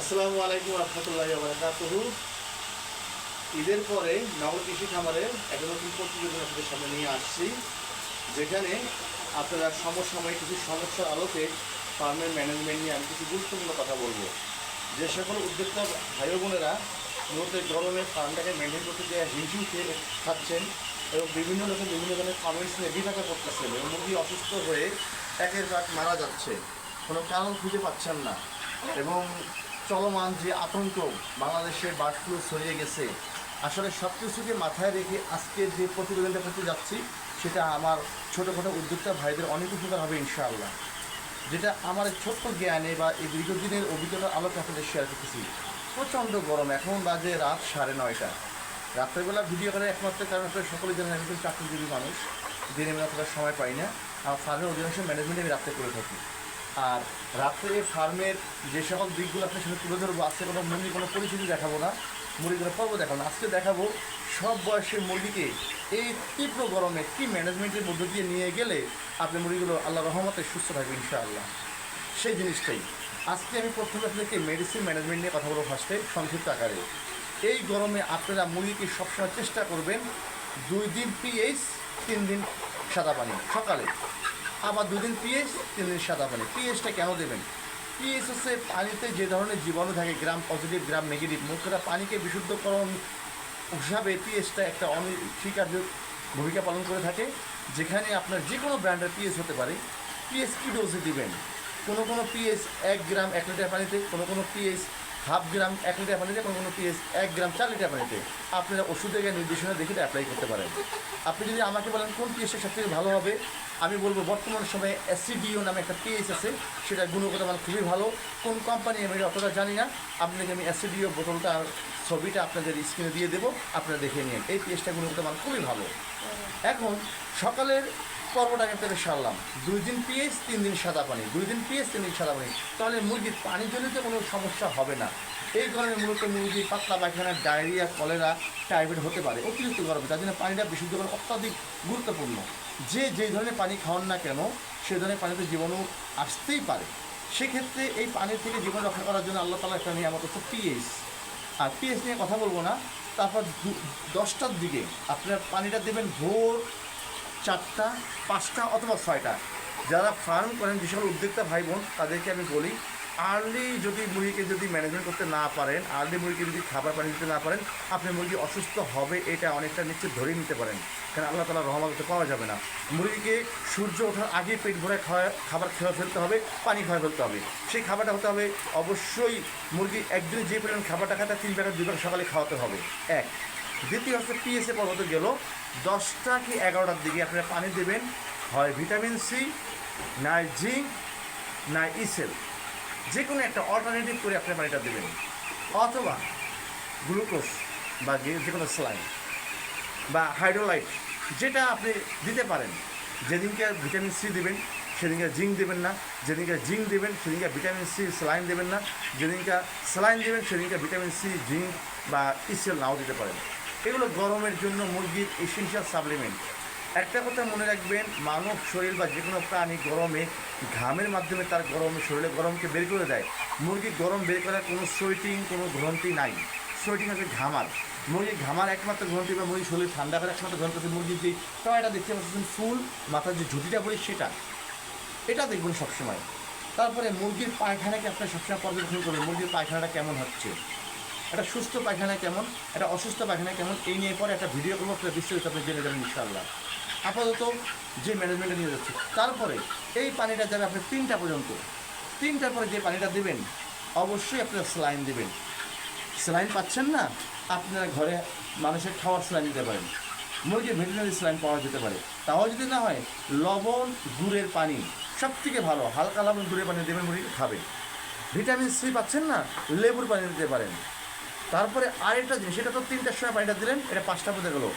আসসালামু আলাইকুম রহমতুল্লাহ বারাকাতুহু। ঈদের পরে নগর কৃষি খামারে একটা নতুন প্রতিযোগিতা আপনাদের সামনে নিয়ে আসছি, যেখানে আপনারা সমসাময়িক কিছু সমস্যার আলোকে ফার্মের ম্যানেজমেন্ট নিয়ে আমি কিছু গুরুত্বপূর্ণ কথা বলব। যে সকল উদ্যোক্তা ভাই বোনেরা মূলত গরমে ফার্মটাকে মেনটেন করতে গিয়ে হিমশিম খেয়ে খাচ্ছেন এবং বিভিন্ন রকম বিভিন্ন ধরনের কমেন্টস নিয়ে বিপাকে পড়তেছেন এবং মুরগি অসুস্থ হয়ে একের এক মারা যাচ্ছে, কোনো কারণ খুঁজে পাচ্ছেন না। এবং চলমান যে আতঙ্ক বাংলাদেশে বার্ড ফ্লু ছড়িয়ে গেছে, আসলে সব কিছুকে মাথায় রেখে আজকের যে প্রতিবেদনটা করতে যাচ্ছি, সেটা আমার ছোটোখাটো উদ্যোক্তা ভাইদের অনেক উপকার হবে ইনশাআল্লাহ। যেটা আমার ছোট্ট জ্ঞানে বা এই দীর্ঘদিনের অভিজ্ঞতার আলোকে আপনাদের শেয়ার করতেছি। প্রচণ্ড গরম, এখন বাজে রাত সাড়ে নয়টা। রাত্রেবেলা ভিডিও করার একমাত্র কারণ আপনারা সকলে জানেন আমি কিন্তু চাকরিজীবী মানুষ দিনে বেলা সময় পাই না। আর ফার্মের অধিকাংশ ম্যানেজমেন্ট আমি রাত্রে করে থাকি। আর রাত্রে ফার্মের যে সকল দিকগুলো আপনার সাথে তুলে ধরবো, আজকে কোনো মুরগি কোনো পরিচিতি দেখাবো না মুরগিগুলো পর্ব দেখাবো না, আজকে দেখাবো সব বয়সের মুরগিকে এই তীব্র গরমে কী ম্যানেজমেন্টের মধ্য দিয়ে নিয়ে গেলে আপনি মুরগিগুলো আল্লাহ রহমতে সুস্থ থাকবে ইনশাআল্লাহ। সেই জিনিসটাই। আজকে আমি প্রথমে আপনাদেরকে মেডিসিন ম্যানেজমেন্ট নিয়ে কথা বলব ফার্স্টে সংক্ষিপ্ত আকারে। এই গরমে আপনারা মুরগিকে সবসময় চেষ্টা করবেন দুই দিন পিএইচ তিন দিন সাদা পানি। সকালে আবার দুদিন পিএইচ, তিন দিন সাদা পানি। পিএইচটা কেন দেবেন? পিএইচ হচ্ছে পানিতে যে ধরনের জীবাণু থাকে গ্রাম পজিটিভ গ্রাম নেগেটিভ মুখরা পানিকে বিশুদ্ধকরণ হিসাবে পিএইচটা একটা অনস্বীকার্য ভূমিকা পালন করে থাকে, যেখানে আপনার যে কোনো ব্র্যান্ডের পিএইচ হতে পারে। পিএইচ কী ডোজে দিবেন? কোনো কোনো পিএইচ এক গ্রাম এক লিটার পানিতে, কোনো কোনো পিএইচ হাফ গ্রাম এক লিটার পানিতে কোনো কোনো পিএইচ এক গ্রাম চার লিটার পানিতে। আপনারা ওষুধের গায়ে নির্দেশনা দেখে অ্যাপ্লাই করতে পারেন। আপনি যদি আমাকে বলেন কোন পিএইচটা সবথেকে ভালো হবে আমি বলব বর্তমান সময়ে এসিডিও নামে একটা পিএইচ আছে সেটা গুণগত মান খুবই ভালো। কোন কোম্পানি আমি অতটা জানি না আপনাকে আমি এসিডিও বোতলটা ছবিটা আপনাদের স্ক্রিনে দিয়ে দেবো আপনারা দেখে নিন। এই পিএইচটা গুণগত মান খুবই ভালো। এখন সকালের পর্বটাকে পেরে সারলাম। দুই দিন পিএইচ, তিন দিন সাদা পানি। দুই দিন পিএইচ, তিন দিন সাদা পানি। তাহলে মুরগির পানি পানিজনিত কোনো সমস্যা হবে না। এই গরমে মূলত মুরগি, পাতলা পায়খানা, ডায়রিয়া, কলেরা, টাইফয়েড হতে পারে। অতিরিক্ত গরমে। তার জন্য পানিটা বিশুদ্ধ করা অত্যাধিক গুরুত্বপূর্ণ। যে যেই ধরনের পানি খাওয়ান না কেন সেই ধরনের পানিতে জীবাণু আসতেই পারে। সেক্ষেত্রে এই পানির থেকে জীবন রক্ষা করার জন্য আল্লাহ তালা একটা নিয়ামত হচ্ছে পিএইচ। আর পিএইচ নিয়ে কথা বলব না। তারপর দশটার দিকে আপনার পানিটা দেবেন ভোর চারটা, পাঁচটা অথবা ছয়টা। যারা ফার্ম করেন, যে সকল উদ্যোক্তা ভাই বোন তাদেরকে আমি বলি আর্লি যদি মুরগিকে যদি ম্যানেজমেন্ট করতে না পারেন আর্লি মুরগিকে যদি খাবার পানি দিতে না পারেন, আপনি মুরগি অসুস্থ হবে, এটা অনেকটা নিশ্চিত ধরে নিতে পারেন। কারণ আল্লাহ তালা রহমতে পাওয়া যাবে না। মুরগিকে সূর্য ওঠার আগে পেট ভরে খাওয়া, খাবার খেয়ে ফেলতে হবে, পানি খাওয়া ফেলতে হবে। সেই খাবারটা হতে হবে, অবশ্যই মুরগি একদিন যে পরিমাণ খাবারটা খায়, তার তিন বেলা দুই বেলা সকালে খাওয়াতে হবে। এক দ্বিতীয় হচ্ছে পিএসএ পর্বত গেল। দশটা কি এগারোটার দিকে আপনারা পানি দেবেন। হয় ভিটামিন সি না জিঙ্ক না ইসেল। যে কোনো একটা অল্টারনেটিভ করে আপনি পানিটা দেবেন। অথবা গ্লুকোজ বা যে কোনো স্লাইন বা হাইড্রোলাইট, যেটা আপনি দিতে পারেন। যেদিনকে ভিটামিন সি দেবেন, সেদিনকে জিঙ্ক দেবেন না। যেদিনকে জিঙ্ক দেবেন, সেদিনকে ভিটামিন সি স্যালাইন দেবেন না। যেদিনকে স্যালাইন দেবেন, সেদিনকে ভিটামিন সি, জিঙ্ক বা ইসেল নাও দিতে পারেন। এগুলো গরমের জন্য মুরগির এসেন্সিয়াল সাপ্লিমেন্ট একটা কথা মনে রাখবেন, মানব শরীর বা যে কোনো প্রাণী গরমে ঘামের মাধ্যমে তার গরমে শরীরে গরমকে বের করে দেয়। মুরগি গরম বের করার কোনো সোয়েটিং কোনো গ্রন্থি নাই। সোয়েটিং হচ্ছে ঘামার। মুরগি ঘামার একমাত্র গ্রন্থি বা মুরগি শরীর ঠান্ডা করার একমাত্র গ্রন্থি হচ্ছে মুরগির যে টয়টা দেখতে পাচ্ছেন ফুল, মাথার যে ঝুঁটিটা পড়ে সেটা। এটা দেখবেন সবসময়। তারপরে মুরগির পায়খানাকে আপনার সবসময় পর্যবেক্ষণ করবেন, মুরগির পায়খানাটা কেমন হচ্ছে। একটা সুস্থ পায়খানা কেমন, একটা অসুস্থ পায়খানা কেমন, এই নিয়ে পরে একটা ভিডিও করব আপনার বিস্তারিত আপনি জেনে যাবেন ইনশাআল্লাহ। আপাতত যে ম্যানেজমেন্টে নিয়ে যাচ্ছে, তারপরে এই পানিটা যাবে আপনি তিনটা পর্যন্ত। তিনটার পরে যে পানিটা দেবেন, অবশ্যই আপনার স্লাইন দেবেন। স্যালাইন পাচ্ছেন না, আপনার ঘরে মানুষের খাওয়ার স্যালাইন দিতে পারেন। মুরগির ভেটেরিনারি স্যালাইন পাওয়া যেতে পারে। তাও যদি না হয়, লবণ, গুড়ের পানি সব থেকে ভালো, হালকা লবণ, গুড়ের পানি দেবেন মুরগি খাবে ভিটামিন সি পাচ্ছেন না, লেবুর পানি দিতে পারেন। তারপরে আরেকটা জিনিস, সেটা তো তিনটার সময় পানিটা দিলেন, এটা পাঁচটা পর্যন্ত গেলো।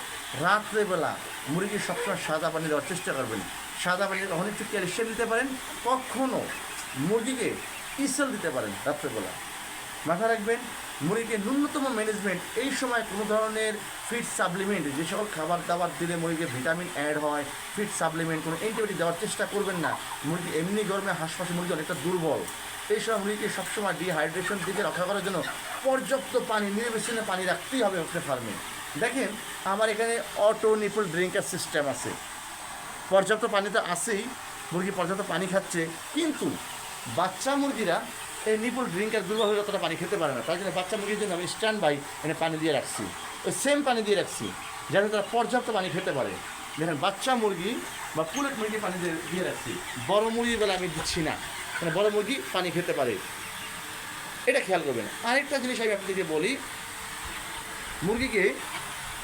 রাত্রেবেলা মুরগির সবসময় সাদা পানি দেওয়ার চেষ্টা করবেন। সাদা পানি কখনো একটু ক্যালসিয়াম দিতে পারেন, কখনো মুরগিকে ইসেল দিতে পারেন রাত্রেবেলা। মাথায় রাখবেন, মুরগিকে ন্যূনতম ম্যানেজমেন্ট এই সময় কোনো ধরনের ফিড সাপ্লিমেন্ট যে সকল খাবার দাবার দিলে মুরগিকে ভিটামিন অ্যাড হয় ফিড সাপ্লিমেন্ট কোনো অ্যান্টিবায়োটিক দেওয়ার চেষ্টা করবেন না। মুরগি এমনি গরমে হাঁসফাঁসে মুরগি অনেকটা দুর্বল। এই সব মুরগিকে সবসময় ডিহাইড্রেশন থেকে রক্ষা করার জন্য পর্যাপ্ত পানি নির্বিচ্ছিন্ন পানি রাখতেই হবে হচ্ছে ফার্মে দেখেন, আমার এখানে অটো নিপল ড্রিঙ্কার সিস্টেম আছে। পর্যাপ্ত পানি তো আছেই, মুরগি পর্যাপ্ত পানি খাচ্ছে, কিন্তু বাচ্চা মুরগিরা এই নিপুল ড্রিঙ্কার দুর্বল হলে অতটা পানি খেতে পারে না, তার জন্য বাচ্চা মুরগির জন্য আমি স্ট্যান্ড বাই এনে পানি দিয়ে রাখছি। ওই সেম পানি দিয়ে রাখছি, যাতে তারা পর্যাপ্ত পানি খেতে পারে। দেখেন, বাচ্চা মুরগি বা পুলেট মুরগি পানি দিয়ে দিয়ে রাখছি। বড় মুরগির বেলা আমি দিচ্ছি না। মানে বড় মুরগি পানি খেতে পারে। এটা খেয়াল করবেন। আরেকটা জিনিস আমি আপনাদেরকে বলি, মুরগিকে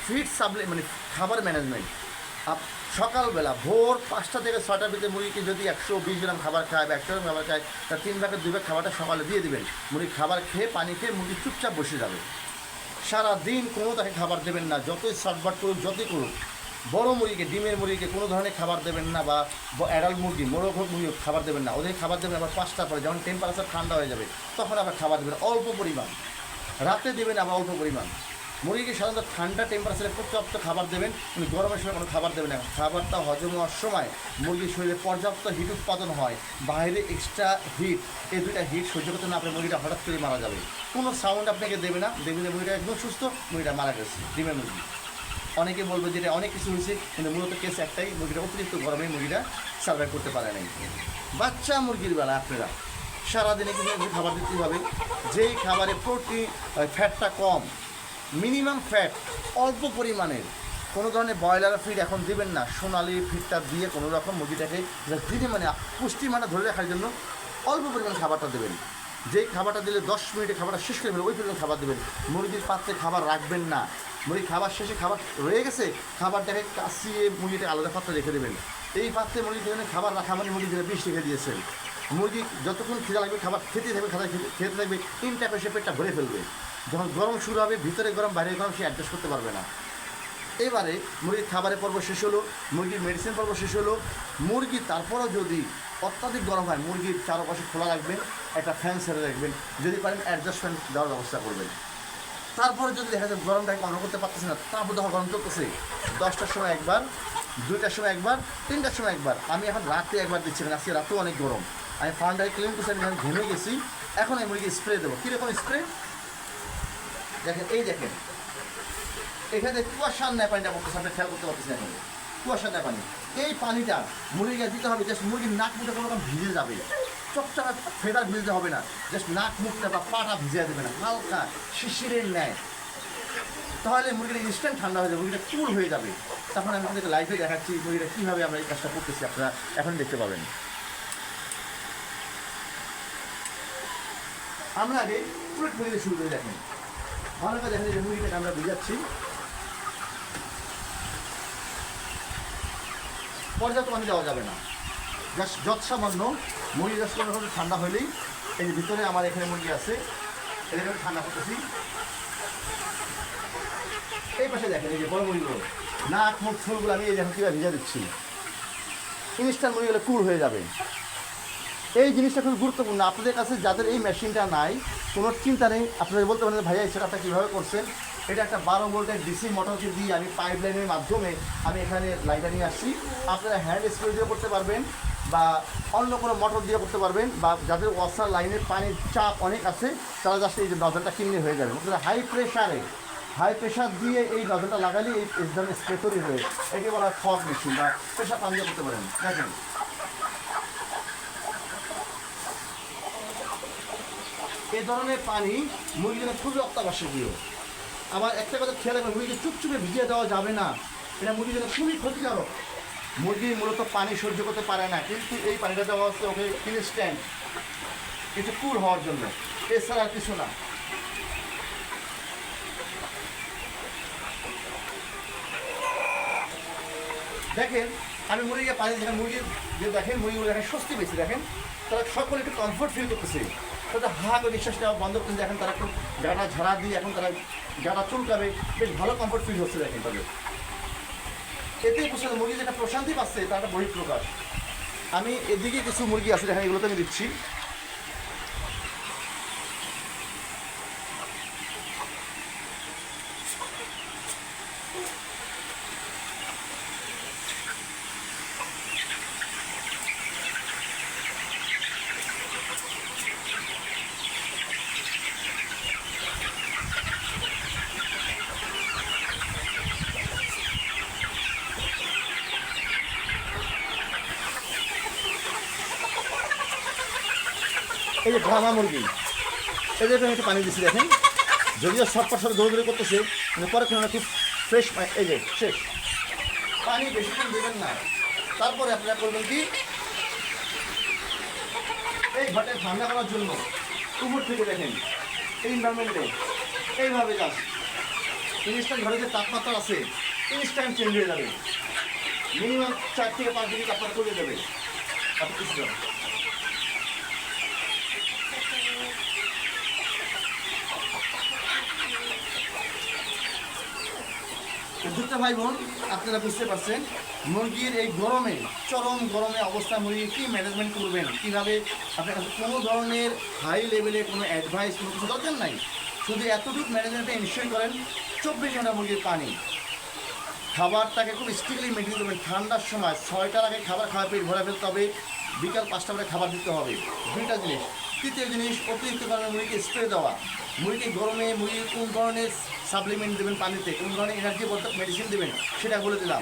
ফিড সাপ্লাই মানে খাবার ম্যানেজমেন্ট সকালবেলা ভোর পাঁচটা থেকে ছটার ভিতরে মুরগিকে যদি একশো বিশ গ্রাম খাবার খায় বা একশো গ্রাম খাবার খায়, তার তিন ভাগের দুই ভাগ খাবারটা সকালে দিয়ে দেবেন। মুরগি খাবার খেয়ে পানি খেয়ে মুরগি চুপচাপ বসে যাবে। সারা দিন কোনো তাকে খাবার দেবেন না, যতই সাটবাট করুক, যতই করুক। বড় মুরগিকে, ডিমের মুরগিকে কোনো ধরনের খাবার দেবেন না বা অ্যাডাল্ট মুরগি, মোরগ মুরগি খাবার দেবেন না। ওদের খাবার দেবেন আবার পাঁচটা পরে, যখন টেম্পারেচার ঠান্ডা হয়ে যাবে, তখন আবার খাবার দেবেন অল্প পরিমাণ। রাতে দেবেন আবার অল্প পরিমাণ। মুরগিকে সাধারণত ঠান্ডা টেম্পারেচারে পর্যাপ্ত খাবার দেবেন, কিন্তু গরমের সময় কোনো খাবার দেবেন না। খাবারটা হজম হওয়ার সময় মুরগির শরীরে পর্যাপ্ত হিট উৎপাদন হয়, বাইরে এক্সট্রা হিট এই দুইটা হিট সহ্য করতে না আপনার মুরগিটা হঠাৎ করে মারা যাবে। কোনো সাউন্ড আপনাকে দেবে না। দেখবেন মুরগিটা একদম সুস্থ, মুরগিটা মারা গেছে, ডিমের মুরগি। অনেকে বলবে যে এটা অনেক কিছু হয়েছে, কিন্তু মূলত কেস একটাই, মুরগিটা অতিরিক্ত গরমে মুরগিটা সার্ভাইভ করতে পারে নাই। বাচ্চা মুরগির বেলা, আপনারা, সারাদিনে কিন্তু খাবার দিতে হবে। যেই খাবারে প্রোটিন ফ্যাটটা কম মিনিমাম ফ্যাট অল্প পরিমাণের, কোনো ধরনের ব্রয়লার ফিড এখন দিবেন না, সোনালি ফিডটা দিয়ে কোনো রকম মুরগিটাকে দিনে মানে পুষ্টি মানে ধরে রাখার জন্য অল্প পরিমাণ খাবারটা দেবেন। যেই খাবারটা দিলে দশ মিনিটে খাবারটা শেষ করে ফেলে ওই পরিমাণ খাবার দেবেন। মুরগির পাত্রে খাবার রাখবেন না। মুরগি খাবার শেষে খাবার রয়ে গেছে, খাবারটাকে কাশিয়ে মুরগিটা আলাদা পাত্রে রেখে দেবেন। এই পাত্রে মুরগির জন্য খাবার রাখা মানে মুরগিদের বিষ রেখে দিয়েছেন। মুরগি যতক্ষণ খিদা লাগবে, খাবার খেতে থাকবে, খাবার খেতে থাকবে, তিন টাকা সে পেটটা ভরে ফেলবে। যখন গরম শুরু হবে, ভিতরে গরম, বাইরে গরম, সে অ্যাডজাস্ট করতে পারবে না। এবারে মুরগির খাবারের পর্ব শেষ হলো, মুরগির মেডিসিন পর্ব শেষ হলো। মুরগি তারপরও যদি অত্যাধিক গরম হয়, মুরগির চারপাশে খোলা রাখবেন, একটা ফ্যান ছেড়ে রাখবেন। যদি পারেন অ্যাডজাস্ট ফ্যান দেওয়ার ব্যবস্থা করবেন। তারপরে যদি দেখা যায় গরমটা কন্ট্রোল করতে পারতেছে না, তারপর যখন গরম চলতেছে। দশটার সময় একবার, দুইটার সময় একবার, তিনটার সময় একবার। আমি এখন রাতে একবার দিচ্ছি, কারণ আজকে রাতেও অনেক গরম। আমি ফান্ডারে ক্লিন করছি, আমি যখন ঘুমে গেছি। এখন আমি মুরগি স্প্রে দেবো। কীরকম স্প্রে দেখেন, এই দেখেন। এখানে কুয়াশার নেয় পানিটা পড়তেছে, আপনি খেয়াল করতে পারতেছেন এখন। কুয়াশার নেয় পানি। এই পানিটা মুরগিকে দিতে হবে জাস্ট মুরগির নাক মুখটা কোনো রকম ভিজে যাবে। চকচকা ফেদার ভিজতে হবে না। জাস্ট নাক মুখটা বা পাটা ভিজিয়ে দেবে না। হালকা শিশিরের নেয় তাহলে মুরগিটা ইনস্ট্যান্ট ঠান্ডা হয়ে যাবে, মুরগিটা কুল হয়ে যাবে। তখন আমি আপনাদেরকে লাইভে দেখাচ্ছি মুরগিটা কীভাবে আমরা এই কাজটা করতেছি, আপনারা এখন দেখতে পাবেন। আমরা আগে পুরো মুরগিটা শুরু করে দেখেন। ভালো করে দেখেন যে মুরগিটাকে আমরা ভিজাচ্ছি। পর্যাপ্ত পানি দেওয়া যাবে না। জাস্ট যত সামান্য মুরগি কোনো রকম ঠান্ডা হলেই এই যে ভিতরে আমার এখানে মুরগি আছে আমি ঠান্ডা করতেছি। এই পাশে দেখেন, এই যে বড় মুরগিগুলো নাক, মুখ ফুলগুলো আমি এই দেখেন কীভাবে ভিজা দিচ্ছি। ইনস্ট্যান্ট মুরগিগুলো কুল হয়ে যাবে। এই জিনিসটা খুব গুরুত্বপূর্ণ। আপনাদের কাছে যাদের এই মেশিনটা নাই, কোনো চিন্তা নেই, আপনারা বলতে পারেন ভাইয়া সেটআপটা কীভাবে করছেন? এটা একটা বারো ভোল্টের ডিসি মোটরকে দিয়ে আমি পাইপ লাইনের মাধ্যমে আমি এখানে লাইনটা নিয়ে আসছি। আপনারা হ্যান্ড স্প্রে দিয়ে করতে পারবেন। বা অন্য কোনো মোটর দিয়ে করতে পারবেন বা যাদের ওয়াসার লাইনের পানির চাপ অনেক আছে, তারা জাস্ট এই যে নজলটা কিনলে হয়ে যাবে। হাই প্রেশারে হাই প্রেশার দিয়ে এই নজলটা লাগালে এই ধরনের স্প্রে তৈরি হয়ে একে বলা হয় ফগ মেশিন বা প্রেশার পান দিয়ে করতে পারেন। দেখেন। এ ধরনের পানি জন্য খুবই অত্যাবশ্যকীয়। আবার একটা কথা খেয়াল রাখবেন, মুরগিকে চুপচুপে ভিজিয়ে দেওয়া যাবে না। এটা জন্য খুবই ক্ষতিকারক। মুরগি মূলত পানি সহ্য করতে পারে না, কিন্তু এই পানিটা দেওয়া হচ্ছে ওকে ইনস্ট্যান্ট কিছু কুল হওয়ার জন্য। এছাড়া কিছু না। দেখেন, আমি মুরগিকে পানি দেখেন মুরগির যে দেখেন মুরগিগুলো দেখেন স্বস্তি পেয়েছি, দেখেন। তারা সকলে একটু কমফোর্ট ফিল করতেছে। তারা হা করে নিঃশ্বাস নেওয়া বন্ধ করতে দেখেন তারা একটু গাটা ঝাড়া দিয়ে এখন তারা গাটা চুলকাবে, বেশ ভালো কমফোর্ট ফিল হচ্ছে, দেখেন তাদের। এতেই বুঝতে মুরগি যেটা প্রশান্তি পাচ্ছে তার একটা বহিঃপ্রকাশ। আমি এদিকে কিছু মুরগি আছে, দেখেন এগুলোতে আমি দিচ্ছি। ড্রামা মুরগি। আমি একটু পানি দিচ্ছি দেখেন। যদিও সব পাশে দৌড় দৌড়ে করতেছে, কিন্তু পরে কোনো খুব ফ্রেশ এই যে, শেষ। পানি বেশিক্ষণ দেবেন না। তারপরে আপনারা করবেন কি? এই ঘটে ঠান্ডা করার জন্য উপর থেকে দেখেন, এই এনভারমেন্টে এইভাবে যান ইনস্ট্যান্ট ঘরে যে তাপমাত্রা আছে ইনস্ট্যান্ট চেঞ্জ হয়ে যাবে। মিনিমাম চার থেকে পাঁচ ডিগ্রি তাপমাত্রা করে দেবে। আপনি কিছু উদ্যোক্তা ভাই বোন, আপনারা বুঝতে পারছেন, মুরগির এই গরমে, চরম গরমে অবস্থা মুরগি কী ম্যানেজমেন্ট করবেন? কীভাবে আপনার কাছে কোনো ধরনের হাই লেভেলে কোনো অ্যাডভাইস কোনো কিছু দরকার নাই? শুধু এতটুকু ম্যানেজমেন্টে ইনশিওর করেন, চব্বিশ ঘণ্টা মুরগির পানি। খাবারটাকে খুব স্ট্রিক্টলি মেনটেন করবেন। ঠান্ডার সময় ছয়টার আগে খাবার খাওয়া পেট ভরা ফেলতে হবে। বিকাল পাঁচটা পরে খাবার দিতে হবে। দুইটা জিনিস। তৃতীয় জিনিস, অতিরিক্ত কারণে মুরগিকে স্প্রে দেওয়া। মুরগি গরমে মুরগি কোন ধরনের সাপ্লিমেন্ট দেবেন পানিতে? কোন ধরনের এনার্জি মেডিসিন দেবেন? সেটা বলে দিলাম।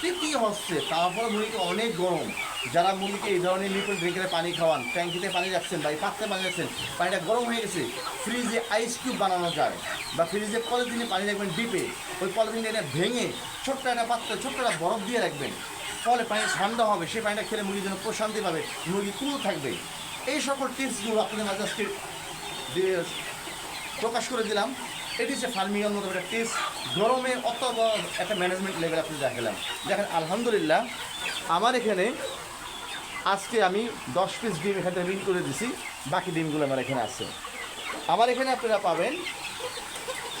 তৃতীয় হচ্ছে? তারপর মুরগিকে অনেক গরম। যারা মুরগিকে এই ধরনের লিকুইড ড্রিঙ্কের পানি খাওয়ান, ট্যাঙ্কিতে পানি রাখছেন বা এই পাত্রে পানি রাখছেন, পানিটা গরম হয়ে গেছে ফ্রিজে আইস কিউব বানানো যায় বা ফ্রিজে পলিথিনে পানি রাখবেন ডিপে ওই পলিথিনটা এটা ভেঙে ছোট্ট একটা পাত্রে, ছোট্ট একটা বরফ দিয়ে রাখবেন। ফলে পানি ঠান্ডা হবে, সেই পানিটা খেলে মুরগির জন্য প্রশান্তি পাবে মুরগি কুল থাকবে। এই সকল টিপসগুলো আপনাদের মাঝে আজকে প্রকাশ করে দিলাম। এটি হচ্ছে ফার্মিংয়ের মতো একটা টিপস গরমে অত একটা ম্যানেজমেন্ট লেভেল আপনি দেখালাম দেখেন, আলহামদুলিল্লাহ, আমার এখানে আজকে আমি দশ পিস ডিম এখান থেকে করে দিছি। বাকি ডিমগুলো আমার এখানে আছে। আমার এখানে আপনারা পাবেন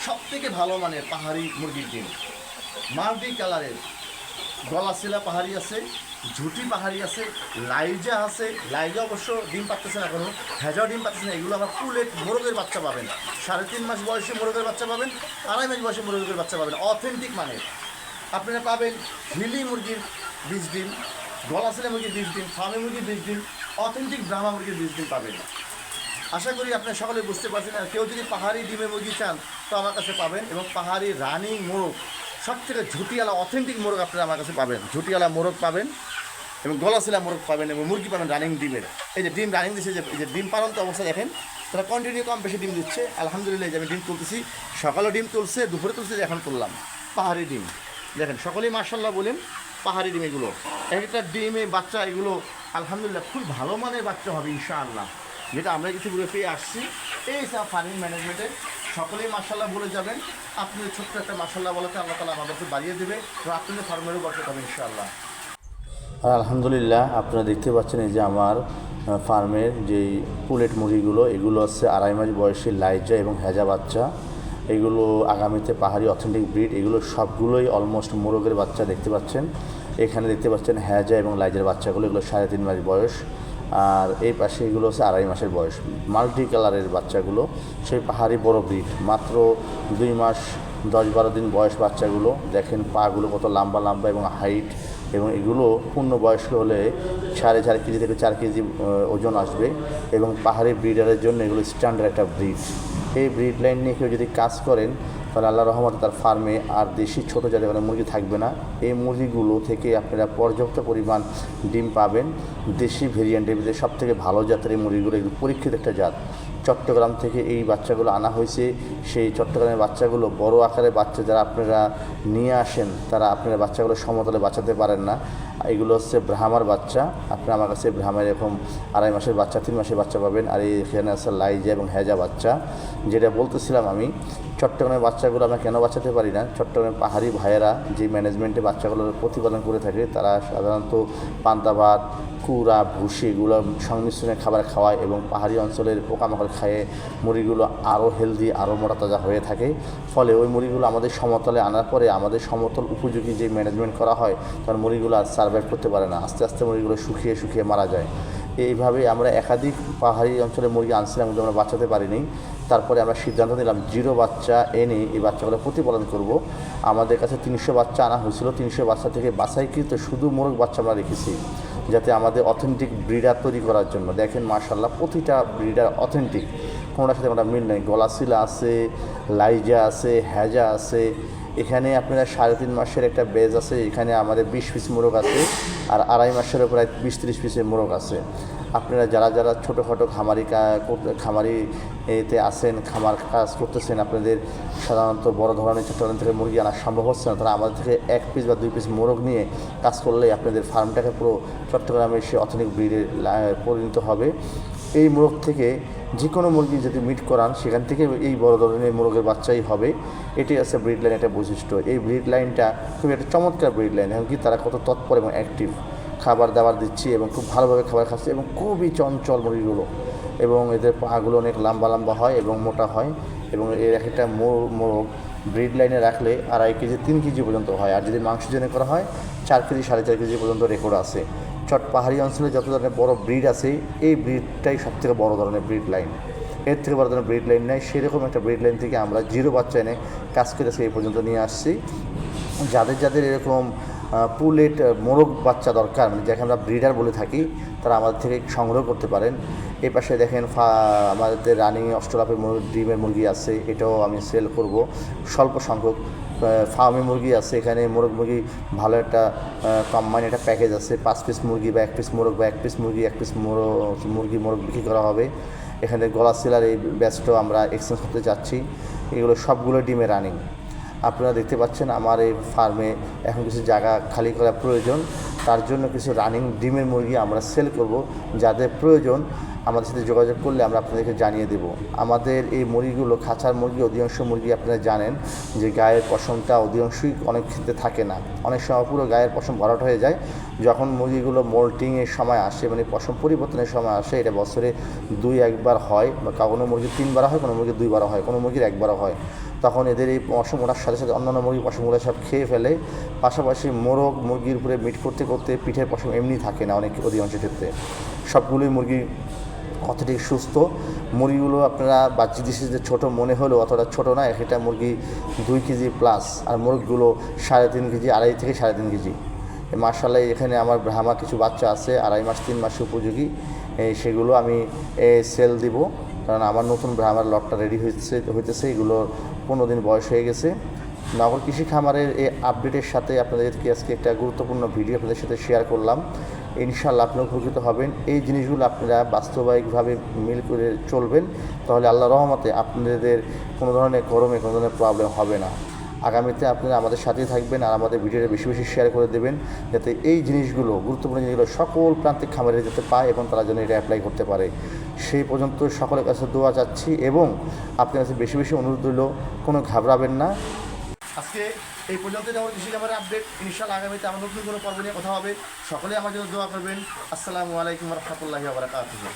সব থেকে ভালো মানের পাহাড়ি মুরগির ডিম। মাল্টি কালারের গলাশিলা পাহাড়ি আছে। ঝুটি পাহাড়ি আছে, লাইজা আছে। লাইজা অবশ্য ডিম পাচ্ছে না এখনও। হেজাও ডিম পাচ্ছে না, এগুলো আবার ফুলেট মোরগের বাচ্চা পাবেন। সাড়ে তিন মাস বয়সে মোরগের বাচ্চা পাবেন, আড়াই মাস বয়সে মোরগের বাচ্চা পাবেন। অথেন্টিক মানের আপনারা পাবেন হিলি মুরগির বীজ ডিম গলাশিলা মুরগির বীজ ডিম ফার্মে মুরগির বীজ ডিম, অথেন্টিক ব্রাহ্মা মুরগির বীজ ডিম পাবেন। আশা করি আপনারা সকলে বুঝতে পারছেন, আর কেউ যদি পাহাড়ি ডিমের মুরগি চান, তো আমার কাছে পাবেন, এবং পাহাড়ি রানিং মোরগ। সব থেকে ঝুটিওয়ালা অথেন্টিক মোরগ আপনারা আমার কাছে পাবেন। ঝুটিওয়ালা মোরগ পাবেন এবং গলাশিলা মোরগ পাবেন এবং মুরগি পাবেন রানিং ডিমের। এই যে ডিম রানিং দিচ্ছে যে এই যে ডিম পালন তো অবস্থা দেখেন, তারা কন্টিনিউ কম বেশি ডিম দিচ্ছে। আলহামদুলিল্লাহ যে আমি ডিম তুলতেছি। সকালে ডিম তুলছে, দুপুরে তুলছে, এখন তুললাম। পাহাড়ি ডিম। দেখেন, সকলেই মার্শাল্লাহ বলেন পাহাড়ি ডিম এগুলো। এক একটা ডিমে বাচ্চা এগুলো, আলহামদুলিল্লাহ, খুব ভালো মানের বাচ্চা হবে, ইনশাআল্লাহ। যেটা আমরা কিছু ঘুরে পেয়ে আসছি। এই সব ফার্মিং ম্যানেজমেন্টে সকলেই মার্শাল্লাহ বলে যাবেন। আপনি ছোট্ট একটা মার্শাল্লাহ বলাতে আল্লাহ তালা আমাদেরকে বাড়িয়ে দেবে। তো আপনাদের ফার্মেরও বসে পাবেন ইনশাআল্লাহ। আর আলহামদুলিল্লাহ, আপনারা দেখতে পাচ্ছেন এই যে আমার ফার্মের যে পুলেট মুরগিগুলো, এগুলো হচ্ছে আড়াই মাস বয়সী লাইজা এবং হেজা বাচ্চা। এগুলো আগামীতে পাহাড়ি অথেন্টিক ব্রিড, এগুলো সবগুলোই অলমোস্ট মোরগের বাচ্চা দেখতে পাচ্ছেন। এখানে দেখতে পাচ্ছেন হ্যাজা এবং লাইজের বাচ্চাগুলো, এগুলো সাড়ে তিন মাস বয়স। আর এই পাশে এগুলো হচ্ছে আড়াই মাসের বয়স। মাল্টি কালারের বাচ্চাগুলো, সেই পাহাড়ি বড় ব্রিড মাত্র দুই মাস, দশ বারো দিন বয়স বাচ্চাগুলো। দেখেন পাগুলো কত লম্বা লম্বা এবং হাইট এবং এগুলো পূর্ণ বয়স্ক হলে সাড়ে চার কেজি থেকে চার কেজি ওজন আসবে এবং পাহাড়ি ব্রিডারের জন্য এগুলো স্ট্যান্ডার্ড একটা ব্রিড। এই ব্রিড লাইন নিয়ে কেউ যদি কাজ করেন, তাহলে আল্লাহ রহমতে তার ফার্মে আর দেশি ছোটো জাতের মানে মুরগি থাকবে না। এই মুরগিগুলো থেকে আপনারা পর্যাপ্ত পরিমাণ ডিম পাবেন। দেশি ভেরিয়েন্টের ভিতরে সব থেকে ভালো জাতের এই মুরগিগুলো একটু পরীক্ষিত একটা জাত। চট্টগ্রাম থেকে এই বাচ্চাগুলো আনা হয়েছে। সেই চট্টগ্রামের বাচ্চাগুলো বড় আকারে বাচ্চা যারা আপনারা নিয়ে আসেন, তারা আপনার বাচ্চাগুলো সমতলে বাঁচাতে পারেন না। এগুলো হচ্ছে ভ্রামার বাচ্চা। আপনি আমার কাছে ব্রাহ্মার এরকম আড়াই মাসের বাচ্চা, তিন মাসের বাচ্চা পাবেন। আর এখানে আছে লাইজা এবং হেজা বাচ্চা। যেটা বলতেছিলাম আমি চট্টগ্রামের বাচ্চাগুলো আমরা কেন বাঁচাতে পারি না? চট্টগ্রামের পাহাড়ি ভাইয়েরা যে ম্যানেজমেন্টে বাচ্চাগুলোর প্রতিপালন করে থাকে, তারা সাধারণত পান্তা ভাত, কুড়া, ভুসি এগুলো সংমিশ্রণে খাবার খাওয়ায় এবং পাহাড়ি অঞ্চলের পোকামাকড় খায়ে মুড়িগুলো আরও হেলদি আরও মোটা তাজা হয়ে থাকে। ফলে ওই মুড়িগুলো আমাদের সমতলে আনার পরে আমাদের সমতল উপযোগী যে ম্যানেজমেন্ট করা হয়, তখন মুড়িগুলো আর সার্ভাইভ করতে পারে না। আস্তে আস্তে মুড়িগুলো শুকিয়ে শুকিয়ে মারা যায়। এইভাবে আমরা একাধিক পাহাড়ি অঞ্চলে মুরগি আনছিলাম কিন্তু আমরা বাঁচাতে পারিনি। তারপরে আমরা সিদ্ধান্ত নিলাম জিরো বাচ্চা এনে এই বাচ্চাগুলো প্রতিপালন করব। আমাদের কাছে তিনশো বাচ্চা আনা হয়েছিল। তিনশো বাচ্চা থেকে বাছাইকৃত শুধু মোরগ বাচ্চা আমরা রেখেছি, যাতে আমাদের অথেন্টিক ব্রিডার তৈরি করার জন্য। দেখেন মার্শাল্লাহ প্রতিটা ব্রিডার অথেন্টিক কোনোটার সাথে আমরা মিল নেই। গলাশিলা আছে, লাইজা আছে হ্যাজা আছে এখানে আপনারা সাড়ে তিন মাসের একটা বেজ আছে, এখানে আমাদের বিশ পিস মোরগ আছে আর আড়াই মাসেরও প্রায় বিশ ত্রিশ পিসের মোরগ আছে। আপনারা যারা যারা ছোটোখাটো খামারি খামারি এতে আসেন খামার কাজ করতেছেন, আপনাদের সাধারণত বড় ধরনের চট্টগ্রাম থেকে মুরগি আনা সম্ভব হচ্ছে না, তারা আমাদের থেকে এক পিস বা দুই পিস মোরগ নিয়ে কাজ করলে আপনাদের ফার্মটাকে পুরো চট্টগ্রামে সে অথেনিক ব্রিডে পরিণত হবে। এই মোরগ থেকে যে কোনো মুরগি যদি মিট করান, সেখান থেকে এই বড় ধরনের মোরগের বাচ্চাই হবে। এটি আছে ব্রিড লাইন একটা বৈশিষ্ট্য। এই ব্রিড লাইনটা খুবই একটা চমৎকার ব্রিড লাইন এমনকি তারা কত তৎপর এবং অ্যাক্টিভ খাবার দাবার দিচ্ছি এবং খুব ভালোভাবে খাবার খাচ্ছে এবং খুবই চঞ্চল মুরগিগুলো। এবং এদের পাগুলো অনেক লম্বা লম্বা হয় এবং মোটা হয়। এবং এর এক একটা মোর- মোরগ ব্রিড লাইনে রাখলে আড়াই কেজি, তিন কেজি পর্যন্ত হয়। আর যদি মাংস জেনে করা হয় চার কেজি, সাড়ে চার কেজি পর্যন্ত রেকর্ড আছে। চট পাহাড়ি অঞ্চলে যত ধরনের বড় ব্রিড আছে, এই ব্রিডটাই সবথেকে বড় ধরনের ব্রিড লাইন এর থেকে বড় ধরনের ব্রিড লাইন নেই, সেরকম একটা ব্রিড লাইন থেকে আমরা জিরো বাচ্চা এনে কাজ করেছি এই পর্যন্ত নিয়ে আসছি। যাদের যাদের এরকম পুলেট মোরগ বাচ্চা দরকার মানে যাকে আমরা ব্রিডার বলে থাকি, তারা আমাদের থেকে সংগ্রহ করতে পারেন। এই পাশে দেখেন আমাদের রানিং অস্ট্রেলাপের ডিমের মুরগি আছে, এটাও আমি সেল করব। স্বল্প সংখ্যক ফার্মে মুরগি আছে এখানে। মোরগ মুরগি ভালো একটা কম্বাইন একটা প্যাকেজ আছে। পাঁচ পিস মুরগি বা এক পিস মোরগ বা এক পিস মুরগি, এক পিস মোরগ, মুরগি মোরগ বিক্রি করা হবে। এখানে গলা সিলার এই ব্যাচটাও আমরা এক্সচেঞ্জ করতে চাচ্ছি এগুলো সবগুলো ডিমে রানিং আপনারা দেখতে পাচ্ছেন আমার এই ফার্মে এখন কিছু জায়গা খালি করা প্রয়োজন। তার জন্য কিছু রানিং ডিমের মুরগি আমরা সেল করব। যাদের প্রয়োজন আমাদের সাথে যোগাযোগ করলে আমরা আপনাদেরকে জানিয়ে দেব। আমাদের এই মুরগিগুলো, খাঁচার মুরগি, অধিকাংশ মুরগি আপনারা জানেন যে গায়ের পশমটা অধিকাংশই অনেক ক্ষেত্রে থাকে না। অনেক সময় পুরো গায়ের পশম ভরাট হয়ে যায়। যখন মুরগিগুলো মোল্টিংয়ের সময় আসে মানে পশম পরিবর্তনের সময় আসে, এটা বছরে দুই একবার হয় বা কোনো মুরগি তিনবার হয়, কোনো মুরগি দুইবার হয়, কোনো মুরগির একবারও হয়। তখন এদের এই পশম ওঠার সাথে সাথে অন্যান্য মুরগি পশমগুলো সব খেয়ে ফেলে। পাশাপাশি মোরগ মুরগির উপরে মিট করতে করতে পিঠের পশম এমনি থাকে না অনেক অধিকাংশ ক্ষেত্রে। সবগুলোই মুরগি অতটাই সুস্থ। মুরগিগুলো আপনারা বাহ্যিক দৃষ্টিতে ছোটো মনে হলেও অতটা ছোটো না একটা মুরগি দুই কেজি প্লাস আর মুরগিগুলো সাড়ে তিন কেজি, আড়াই থেকে সাড়ে তিন কেজি। মার্শাল্লাহ এখানে আমার ব্রাহ্মা কিছু বাচ্চা আছে, আড়াই মাস, তিন মাস উপযোগী। সেগুলো আমি সেল দিব, কারণ আমার নতুন ব্রাহ্মার লটটা রেডি হয়েছে হইতেছে, এগুলো পনেরো দিন বয়স হয়ে গেছে। নগর কৃষি খামারের এই আপডেটের সাথে আপনাদেরকে আজকে একটা গুরুত্বপূর্ণ ভিডিও আপনাদের সাথে শেয়ার করলাম। ইনশাল্লাহ আপনি উপকৃত হবেন। এই জিনিসগুলো আপনারা বাস্তবায়িকভাবে মিল করে চলবেন, তাহলে আল্লাহ রহমতে আপনাদের কোনো ধরনের গরমে, কোনো ধরনের প্রবলেম হবে না। আগামীতে আপনারা আমাদের সাথেই থাকবেন আর আমাদের ভিডিওটা বেশি বেশি শেয়ার করে দেবেন, যাতে এই জিনিসগুলো, গুরুত্বপূর্ণ জিনিসগুলো সকল প্রান্তিক খামারে যেতে পায় এবং তারা যেন এটা অ্যাপ্লাই করতে পারে। সেই পর্যন্ত সকলের কাছে দোয়া চাচ্ছি এবং আপনার কাছে বেশি বেশি অনুরোধ রইল, কোনো ঘাবড়াবেন না। আজকে এই পর্যন্ত যেমন কৃষি খামারের আপডেট ইনশাল্লাহ আগামীতে আমার নতুন কোনো পর্ব নিয়ে কথা হবে। সকলে আমার জন্য দোয়া করবেন। আসসালামু আলাইকুম রহমতুল্লাহি বারাকাতুহু।